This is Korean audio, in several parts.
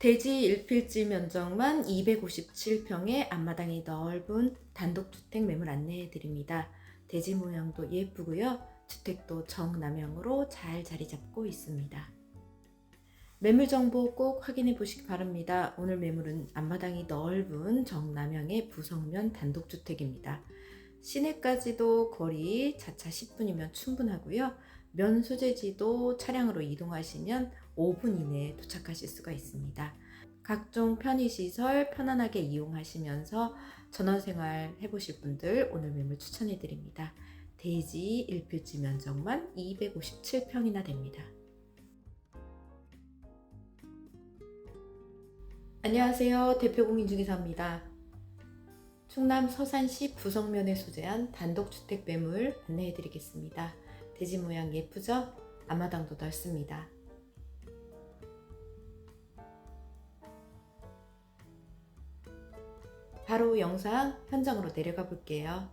대지 1필지 면적만 257평의 앞마당이 넓은 단독주택 매물 안내해 드립니다. 대지 모양도 예쁘고요. 주택도 정남향으로 잘 자리 잡고 있습니다. 매물 정보 꼭 확인해 보시기 바랍니다. 오늘 매물은 앞마당이 넓은 정남향의 부성면 단독주택입니다. 시내까지도 거리 자차 10분이면 충분하고요. 면 소재지도 차량으로 이동하시면 5분 이내에 도착하실 수가 있습니다. 각종 편의시설 편안하게 이용하시면서 전원생활 해보실 분들 오늘 매물 추천해 드립니다. 대지 1필지 면적만 257평이나 됩니다. 안녕하세요. 대표공인중개사입니다. 충남 서산시 부성면에 소재한 단독주택 매물 안내해 드리겠습니다. 돼지 모양 예쁘죠? 앞마당도 넓습니다. 바로 영상 현장으로 내려가 볼게요.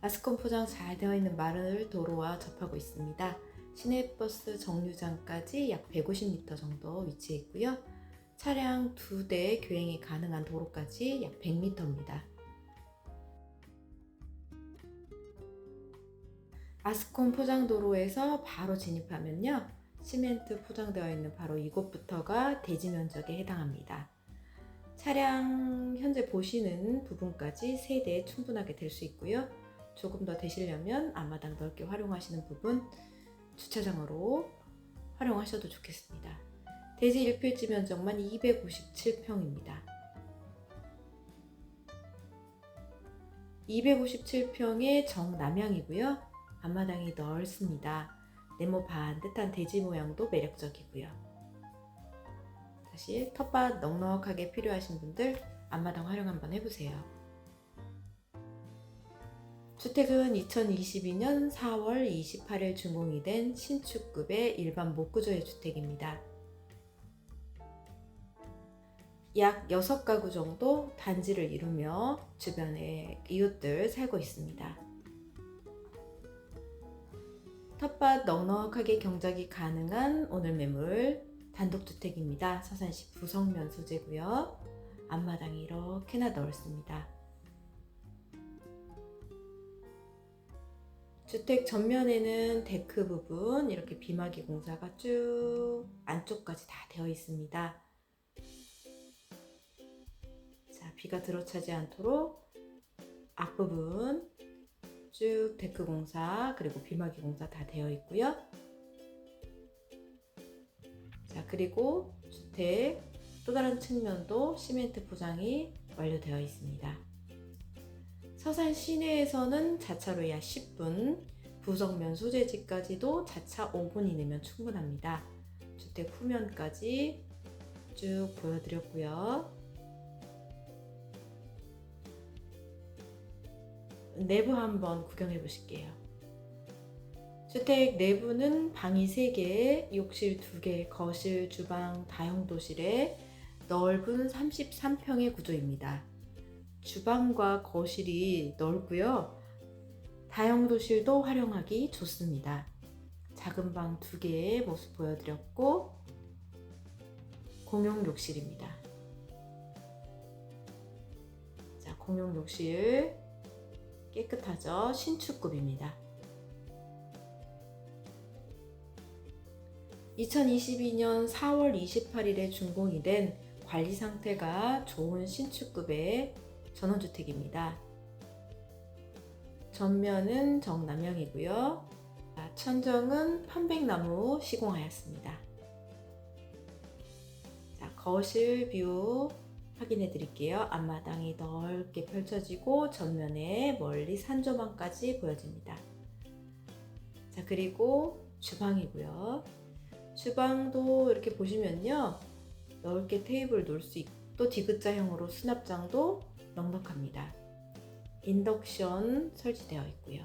아스콘 포장 잘 되어 있는 마을 도로와 접하고 있습니다. 시내버스 정류장까지 약 150m 정도 위치해 있고요. 차량 두 대 교행이 가능한 도로까지 약 100m입니다. 아스콘 포장도로에서 바로 진입하면요. 시멘트 포장되어 있는 바로 이곳부터가 대지 면적에 해당합니다. 차량 현재 보시는 부분까지 3대 충분하게 될 수 있고요. 조금 더 되시려면 앞마당 넓게 활용하시는 부분 주차장으로 활용하셔도 좋겠습니다. 대지 1필지 면적만 257평입니다. 257평의 정남향이고요. 앞마당이 넓습니다. 네모 반듯한 돼지 모양도 매력적이고요. 다시 텃밭 넉넉하게 필요하신 분들 앞마당 활용 한번 해보세요. 주택은 2022년 4월 28일 준공이 된 신축급의 일반 목구조의 주택입니다. 약 6가구 정도 단지를 이루며 주변에 이웃들 살고 있습니다. 텃밭 넉넉하게 경작이 가능한 오늘 매물 단독주택입니다. 서산시 부성면 소재고요. 앞마당이 이렇게나 넓습니다. 주택 전면에는 데크 부분 이렇게 비마기 공사가 쭉 안쪽까지 다 되어 있습니다. 자, 비가 들어차지 않도록 앞부분 쭉 데크 공사 그리고 비마기 공사 다 되어 있고요. 자 그리고 주택 또 다른 측면도 시멘트 포장이 완료되어 있습니다. 서산 시내에서는 자차로 약 10분, 부석면 소재지까지도 자차 5분 이내면 충분합니다. 주택 후면까지 쭉 보여드렸고요. 내부 한번 구경해 보실게요. 주택 내부는 방이 3개, 욕실 2개, 거실, 주방, 다용도실에 넓은 33평의 구조입니다. 주방과 거실이 넓고요. 다용도실도 활용하기 좋습니다. 작은 방 2개의 모습 보여드렸고 공용 욕실입니다. 자, 공용 욕실 깨끗하죠? 신축급입니다. 2022년 4월 28일에 준공이 된 관리 상태가 좋은 신축급의 전원주택입니다. 전면은 정남형이고요. 천정은 편백나무 시공하였습니다. 자, 거실 뷰 확인해 드릴게요. 앞마당이 넓게 펼쳐지고 전면에 멀리 산조망까지 보여집니다. 자, 그리고 주방이고요. 주방도 이렇게 보시면요. 넓게 테이블 놓을 수 있고 또 디귿자형으로 수납장도 넉넉합니다. 인덕션 설치되어 있고요.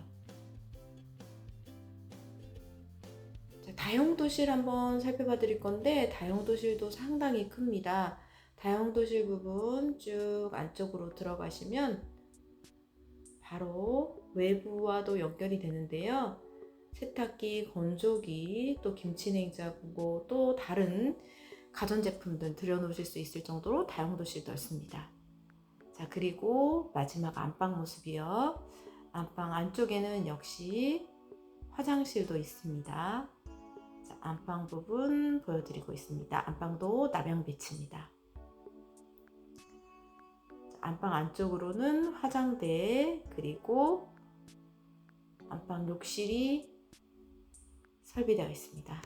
자, 다용도실 한번 살펴봐 드릴 건데 다용도실도 상당히 큽니다. 다용도실 부분 쭉 안쪽으로 들어가시면 바로 외부와도 연결이 되는데요. 세탁기, 건조기, 또 김치냉장고, 또 다른 가전제품 등 들여놓으실 수 있을 정도로 다용도실 넓습니다. 자, 그리고 마지막 안방 모습이요. 안방 안쪽에는 역시 화장실도 있습니다. 자, 안방 부분 보여드리고 있습니다. 안방도 나병 배치입니다. 자, 안방 안쪽으로는 화장대 그리고 안방 욕실이 설비되어 있습니다.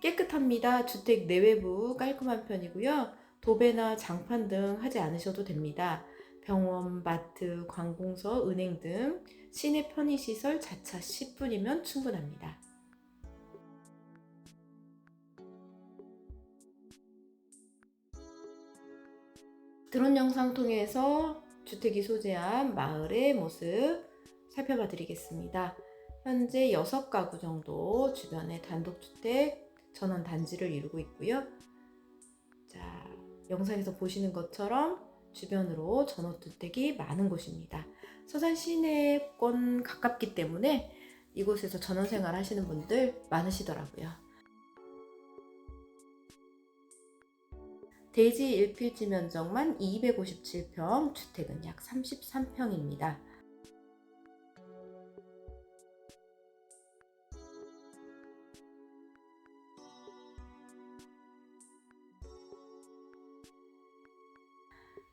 깨끗합니다. 주택 내외부 깔끔한 편이고요. 도배나 장판 등 하지 않으셔도 됩니다. 병원, 마트, 관공서, 은행 등 시내 편의시설 자차 10분이면 충분합니다. 드론 영상 통해서 주택이 소재한 마을의 모습 살펴봐 드리겠습니다. 현재 6가구 정도 주변에 단독주택 전원 단지를 이루고 있고요. 자, 영상에서 보시는 것처럼 주변으로 전원주택이 많은 곳입니다. 서산 시내권 가깝기 때문에 이곳에서 전원 생활 하시는 분들 많으시더라고요. 대지 1필지 면적만 257평, 주택은 약 33평입니다.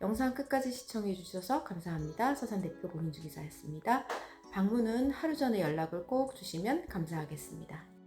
영상 끝까지 시청해 주셔서 감사합니다. 서산 대표 공인주기사였습니다. 방문은 하루 전에 연락을 꼭 주시면 감사하겠습니다.